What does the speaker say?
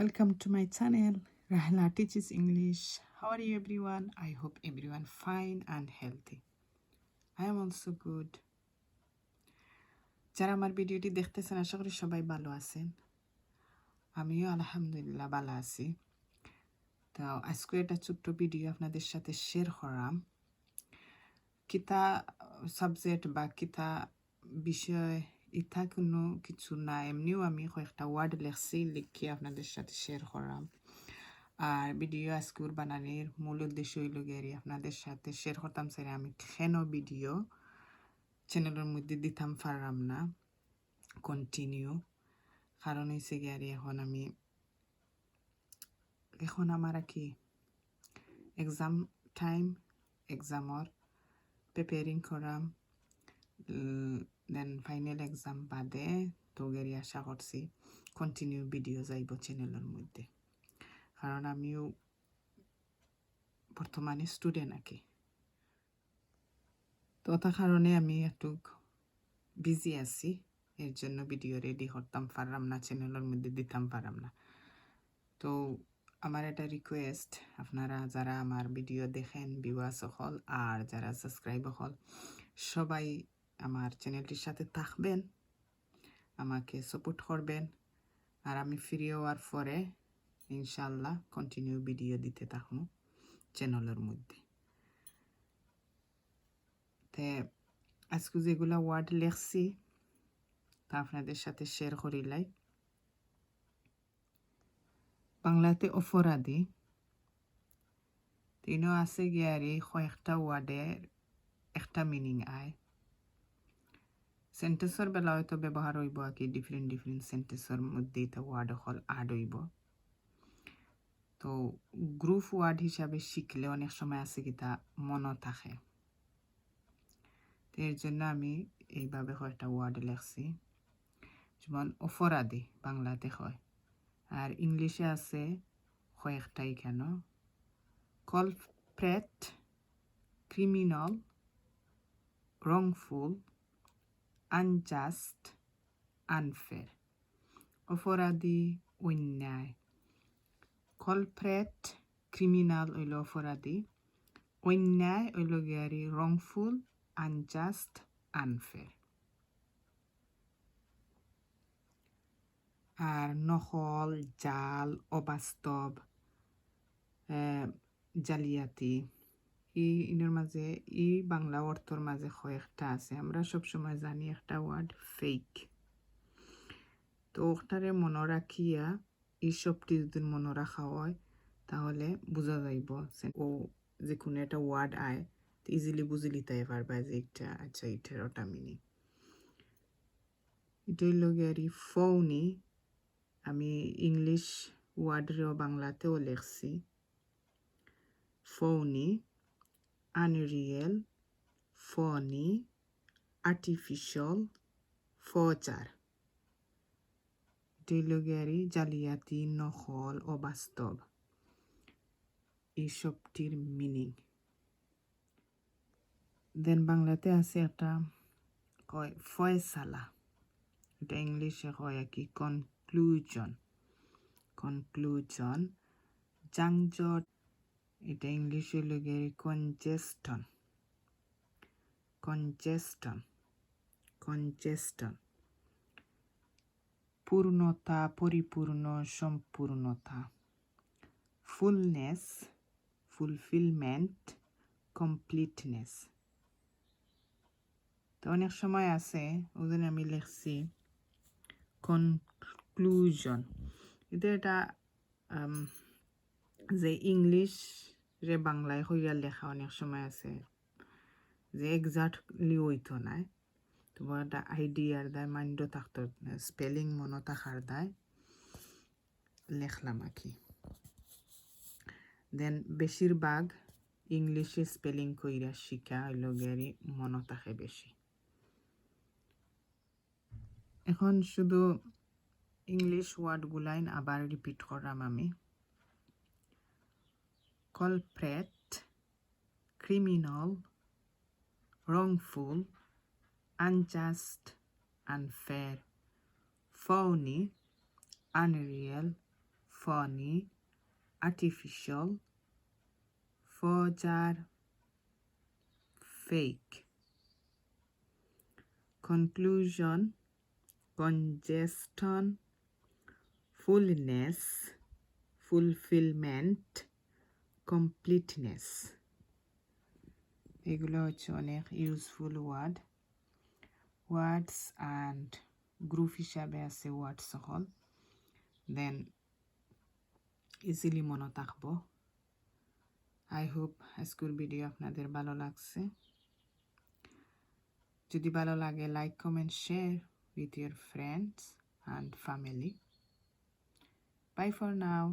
Welcome to my channel, Rahla Teaches English. How are you everyone? I hope everyone fine and healthy. I am also good. যারা আমার ভিডিওটি দেখতেছেন আশা করি সবাই ভালো আছেন আমিও আলহামদুলিল্লাহ ভালো আছি তো আজকে একটা ছোট্ট ভিডিও আপনাদের সাথে শেয়ার করাম কিতা সাবজেক্ট বা কিতা বিষয় ইথা কোনো কিছু না এমনিও আমি কয়েকটা ওয়ার্ড লেখছি লিখে আপনাদের সাথে শেয়ার করাম আর ভিডিও আজকের বানানোর মূল উদ্দেশ্য হইল গিয়ে আপনাদের সাথে শেয়ার করতাম স্যার আমি কেন ভিডিও চ্যানেলের মধ্যে দিতাম পারলাম না কন্টিনিউ কারণ হয়েছে গিয়ে এখন আমি এখন আমার কি এক্সাম টাইম এক্সামর প্রিপেয়ারিং করাম দেন ফাইনাল এক্সাম বাদে তো গেরি আশা করছি কন্টিনিউ ভিডিও যাইব চ্যানেলের মধ্যে। কারণ আমিও বর্তমানে স্টুডেন্ট আঁকি। তো তার কারণে আমি একটু বিজি আছি, এর জন্য ভিডিও রেডি করতাম, পারলাম না চ্যানেলের মধ্যে দিতাম, পারলাম না। তো আমার এটা রিকোয়েস্ট আপনারা যারা আমার ভিডিও দেখেন ভিউয়ার্স হল আর যারা সাবস্ক্রাইব হল সবাই আমার চ্যানেলটির সাথে থাকবেন, আমাকে সাপোর্ট করবেন, আর আমি ফ্রি হওয়ার পরে ইনশাল্লাহ কন্টিনিউ ভিডিও দিতে থাকব চ্যানেলের মধ্যে। তে আজকে যেগুলো ওয়ার্ড লেখছি তা আপনাদের সাথে শেয়ার করিলাই বাংলাতে অপরাধী। তিনও আছে গিয়ারি কয়েকটা ওয়ার্ডের একটা মিনিং আয়। সেন্টেন্সর বেলা হয়তো ব্যবহার হইব আর কি ডিফারেন্ট ডিফারেন্ট সেন্টেন্সর মধ্যে এটা ওয়ার্ড হল আড হইব। তো গ্রুপ ওয়ার্ড হিসাবে শিখলে অনেক সময় আছে কি তা মনে থাকে। তো এর জন্য আমি এইভাবে কয়েকটা ওয়ার্ড লেখছি। যেমন অপরাধী বাংলাতে হয় আর ইংলিশে আছে কয়েকটাই কেন culprit criminal wrongful unjust unfair অপরাধী অন্যায় কলপ্রেট ক্রিমিনাল হইল অপরাধী অন্যায় হইল গিয়ারি রংফুল আনজাস্ট আনফেয়ার আর নকল জাল অবাস্তব জালিয়াতি ই ইনের মাঝে, ই বাংলা অর্থর মাঝে কয়েকটা আছে। আমরা সবসময় জানি একটা ওয়ার্ড ফেক তো ওটারে মনে রাখিয়া এই সবটি যদি মনে রাখা হয়, তাহলে বোঝা যাইব ও যে কোনো একটা ওয়ার্ড আয়। ইজিলি বুঝে লিতে পারবা যে একটা আচ্ছা এটার ওটা মিনি এটা হইল গিয়ারি ফৌনি আমি ইংলিশ ওয়ার্ডরেও বাংলাতেও লেখছি। ফৌনি আনরিয়েল ফনি আর্টিফিশিয়াল ফচার ডিলগিয়ারি জালিয়াতি নকল অবাস্তব এইসবটির মিনিং দেন বাংলাতে আছে একটা কয় ফয়সালা এটা ইংলিশে কয় আর কি কনক্লুজন কনক্লুজন যানজট এটা ইংলিশে লেগে কনজেস্টন কনজেস্টন কনজেস্টন পূর্ণতা পরিপূর্ণ সম্পূর্ণতা ফুলনেস ফুলফিলমেন্ট কমপ্লিটনেস তো অনেক সময় আছে জন্য আমি লিখছি কনক্লুজন এটা এটা যে ইংলিশ রে বাংলায় হইয়া লেখা অনেক সময় আছে, যে এক্সাক্টলি হইতো নাই তোমার একটা আইডিয়ার দায়, মাইন্ড থাকতো, স্পেলিং মনে থাকার দায়। লেখলাম আর কি। দেন বেশিরভাগ ইংলিশে স্পেলিং কইরা শিখা হইল গেরি মনে থাকে বেশি। এখন শুধু ইংলিশ ওয়ার্ডগুলাইন আবার রিপিট করাম আমি। Culprit, criminal, wrongful, unjust, unfair, phony, unreal, funny artificial forger fake. Conclusion congestion fullness fulfillment completeness. এগুলো হচ্ছে অনেক useful word words and group হিসাবে আছে ওয়ার্ড সকল। দেন ইজিলি মনে থাকব। আই হোপ আজকের ভিডিও আপনাদের ভালো লাগছে। যদি ভালো লাগে like comment share with your friends and family bye for now